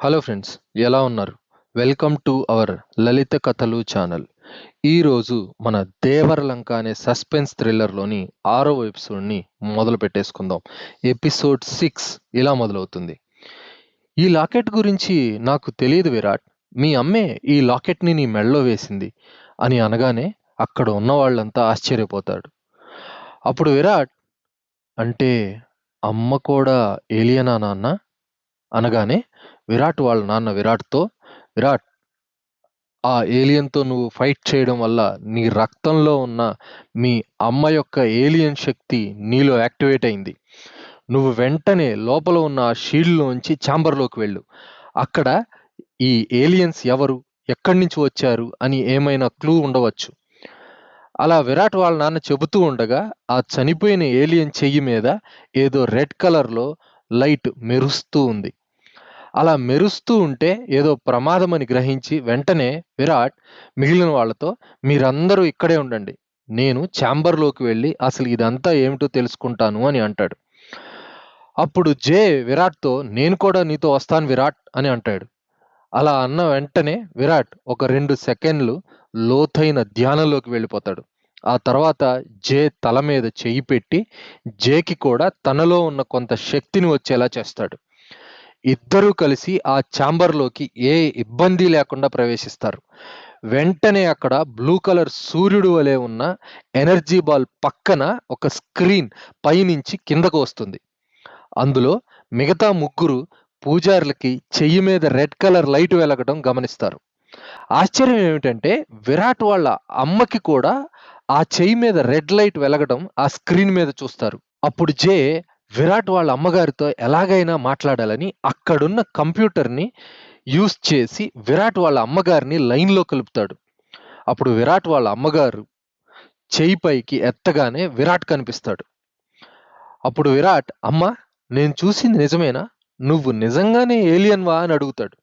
Hello friends ఎలా ఉన్నారు? Welcome to our లలిత కథలు ఛానల్. ఈరోజు మన దేవరలంక అనే సస్పెన్స్ థ్రిల్లర్లోని ఆరో ఎపిసోడ్ని మొదలు పెట్టేసుకుందాం. ఎపిసోడ్ సిక్స్ ఇలా మొదలవుతుంది. ఈ లాకెట్ గురించి నాకు తెలియదు విరాట్ మీ అమ్మే ఈ లాకెట్ని నీ మెడలో వేసింది అని అనగానే అక్కడ ఉన్న వాళ్ళంతా ఆశ్చర్యపోతాడు అప్పుడు విరాట్ అంటే అమ్మ కూడా ఏలియనా నాన్న? అనగానే విరాట్ వాళ్ళ నాన్న విరాట్తో. విరాట్ ఆ ఏలియన్తో నువ్వు ఫైట్ చేయడం వల్ల నీ రక్తంలో ఉన్న మీ అమ్మ యొక్క ఏలియన్ శక్తి నీలో యాక్టివేట్ అయింది. నువ్వు వెంటనే లోపల ఉన్న ఆ షీల్డ్లోంచి ఛాంబర్లోకి వెళ్ళు. అక్కడ ఈ ఏలియన్స్ ఎవరు ఎక్కడి నుంచి వచ్చారు అని ఏమైనా క్లూ ఉండవచ్చు. అలా విరాట్ వాళ్ళ నాన్న చెబుతూ ఉండగా ఆ చనిపోయిన ఏలియన్ చెయ్యి మీద ఏదో రెడ్ కలర్లో లైట్ మెరుస్తూ ఉంది. అలా మెరుస్తూ ఉంటే ఏదో ప్రమాదం అని గ్రహించి వెంటనే విరాట్ మిగిలిన వాళ్ళతో మీరందరూ ఇక్కడే ఉండండి. నేను ఛాంబర్లోకి వెళ్ళి అసలు ఇదంతా ఏమిటో తెలుసుకుంటాను అని అంటాడు. అప్పుడు జే విరాట్తో నేను కూడా నీతో వస్తాను విరాట్ అని అంటాడు. అలా అన్న వెంటనే విరాట్ ఒక రెండు సెకండ్లు లోతైన ధ్యానంలోకి వెళ్ళిపోతాడు. ఆ తర్వాత జే తల మీద చెయ్యి పెట్టి జేకి కూడా తనలో ఉన్న కొంత శక్తిని వచ్చేలా చేస్తాడు. ఇద్దరూ కలిసి ఆ ఛాంబర్లోకి ఏ ఇబ్బంది లేకుండా ప్రవేశిస్తారు. వెంటనే అక్కడ బ్లూ కలర్ సూర్యుడు వలె ఉన్న ఎనర్జీ బాల్ పక్కన ఒక స్క్రీన్ పైనుంచి కిందకు వస్తుంది. అందులో మిగతా ముగ్గురు పూజారులకి చెయ్యి మీద రెడ్ కలర్ లైట్ వెలగడం గమనిస్తారు. ఆశ్చర్యం ఏమిటంటే విరాట్ వాళ్ళ అమ్మకి కూడా ఆ చెయ్యి మీద రెడ్ లైట్ వెలగడం ఆ స్క్రీన్ మీద చూస్తారు. అప్పుడు జే విరాట్ వాళ్ళ అమ్మగారితో ఎలాగైనా మాట్లాడాలని అక్కడున్న కంప్యూటర్ని యూస్ చేసి విరాట్ వాళ్ళ అమ్మగారిని లైన్లో కలుపుతాడు. అప్పుడు విరాట్ వాళ్ళ అమ్మగారు చెయ్యి పైకి ఎత్తగానే విరాట్ కనిపిస్తాడు. అప్పుడు విరాట్ అమ్మ నేను చూసింది నిజమేనా? నువ్వు నిజంగానే ఏలియన్వా అని అడుగుతాడు.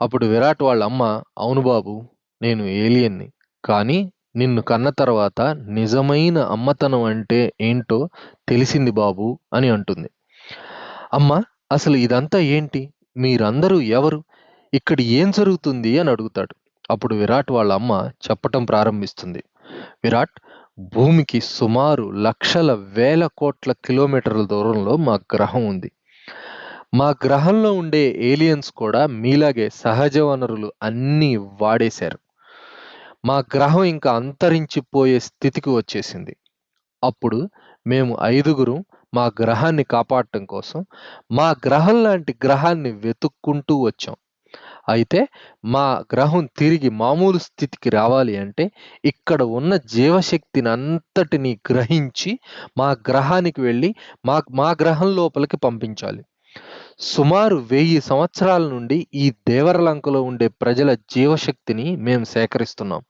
అప్పుడు విరాట్ వాళ్ళ అమ్మ అవును బాబు నేను ఏలియన్ని కానీ నిన్ను కన్న తర్వాత నిజమైన అమ్మతనం అంటే ఏంటో తెలిసింది బాబు అని అంటుంది. అమ్మ అసలు ఇదంతా ఏంటి? మీరందరూ ఎవరు? ఇక్కడ ఏం జరుగుతుంది అని అడుగుతాడు. అప్పుడు విరాట్ వాళ్ళ అమ్మ చెప్పటం ప్రారంభిస్తుంది. విరాట్ భూమికి సుమారు లక్షల వేల కోట్ల కిలోమీటర్ల దూరంలో మా గ్రహం ఉంది. మా గ్రహంలో ఉండే ఏలియన్స్ కూడా మీలాగే సహజ వనరులు అన్నీ వాడేశారు. మా గ్రహం ఇంకా అంతరించిపోయే స్థితికి వచ్చేసింది. అప్పుడు మేము ఐదుగురు మా గ్రహాన్ని కాపాడటం కోసం మా గ్రహం లాంటి గ్రహాన్ని వెతుక్కుంటూ వచ్చాం. అయితే మా గ్రహం తిరిగి మామూలు స్థితికి రావాలి అంటే ఇక్కడ ఉన్న జీవశక్తిని అంతటిని గ్రహించి మా గ్రహానికి వెళ్ళి మా మా గ్రహం లోపలికి పంపించాలి. సుమారు వెయ్యి సంవత్సరాల నుండి ఈ దేవరలంకలో ఉండే ప్రజల జీవశక్తిని మేము సేకరిస్తున్నాం.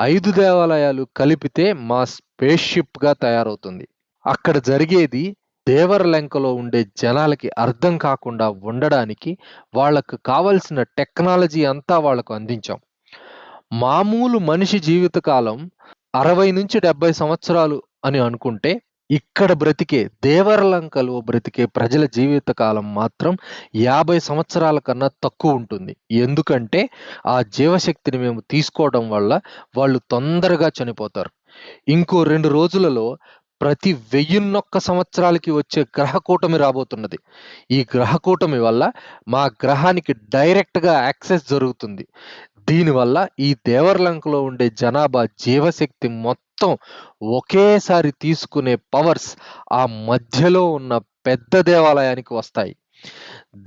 ఐదు దేవాలయాలు కలిపితే మా స్పేస్ షిప్గా తయారవుతుంది. అక్కడ జరిగేది దేవరలంకలో ఉండే జనాలకి అర్థం కాకుండా ఉండడానికి వాళ్ళకు కావలసిన టెక్నాలజీ అంతా వాళ్ళకు అందించాం. మామూలు మనిషి జీవితకాలం అరవై నుంచి డెబ్బై సంవత్సరాలు అని అనుకుంటే ఇక్కడ బ్రతికే దేవరలంకలో బ్రతికే ప్రజల జీవితకాలం మాత్రం యాభై సంవత్సరాల కన్నా తక్కువ ఉంటుంది. ఎందుకంటే ఆ జీవశక్తిని మేము తీసుకోవడం వల్ల వాళ్ళు తొందరగా చనిపోతారు. ఇంకో రెండు రోజులలో ప్రతి వెయ్యిన్నొక్క సంవత్సరాలకి వచ్చే గ్రహకూటమి రాబోతున్నది. ఈ గ్రహకూటమి వల్ల మా గ్రహానికి డైరెక్ట్గా యాక్సెస్ జరుగుతుంది. దీనివల్ల ఈ దేవర్లంకలో ఉండే జనాభా జీవశక్తి మొత్తం మొత్తం ఒకేసారి తీసుకునే పవర్స్ ఆ మధ్యలో ఉన్న పెద్ద దేవాలయానికి వస్తాయి.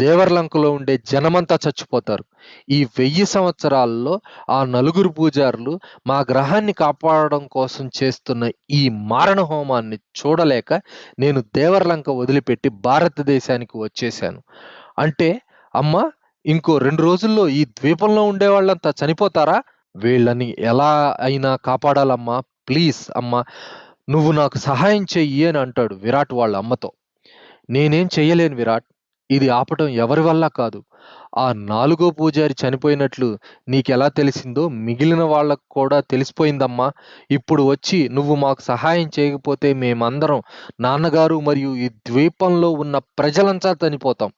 దేవర్లంకలో ఉండే జనమంతా చచ్చిపోతారు. ఈ వెయ్యి సంవత్సరాల్లో ఆ నలుగురు పూజారులు మా గ్రహాన్ని కాపాడడం కోసం చేస్తున్న ఈ మారణ హోమాన్ని చూడలేక నేను దేవర్లంక వదిలిపెట్టి భారతదేశానికి వచ్చేసాను. అంటే అమ్మ ఇంకో రెండు రోజుల్లో ఈ ద్వీపంలో ఉండే వాళ్ళంతా చనిపోతారా? వీళ్ళని ఎలా అయినా కాపాడాలమ్మా. ప్లీజ్ అమ్మా నువ్వు నాకు సహాయం చెయ్యి అని అంటాడు విరాట్ వాళ్ళ అమ్మతో. నేనేం చెయ్యలేను విరాట్ ఇది ఆపటం ఎవరి వల్ల కాదు. ఆ నాలుగో పూజారి చనిపోయినట్లు నీకెలా తెలిసిందో మిగిలిన వాళ్ళకు కూడా తెలిసిపోయిందమ్మా. ఇప్పుడు వచ్చి నువ్వు మాకు సహాయం చేయకపోతే మేమందరం నాన్నగారు మరియు ఈ ద్వీపంలో ఉన్న ప్రజలంతా చనిపోతాం.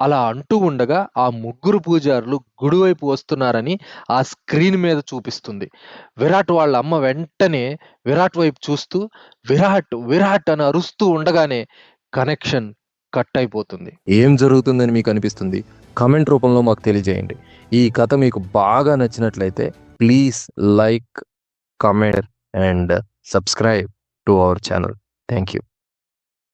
అలా అంటూ ఉండగా ఆ ముగ్గురు పూజారులు గుడివైపు వస్తున్నారని ఆ స్క్రీన్ మీద చూపిస్తుంది. విరాట్ వాళ్ళ అమ్మ వెంటనే విరాట్ వైపు చూస్తూ విరాట్ విరాట్ అని అరుస్తూ ఉండగానే కనెక్షన్ కట్ అయిపోతుంది. ఏం జరుగుతుందని మీకు అనిపిస్తుంది? కమెంట్ రూపంలో మాకు తెలియజేయండి. ఈ కథ మీకు బాగా నచ్చినట్లయితే please like comment and subscribe to our channel. Thank you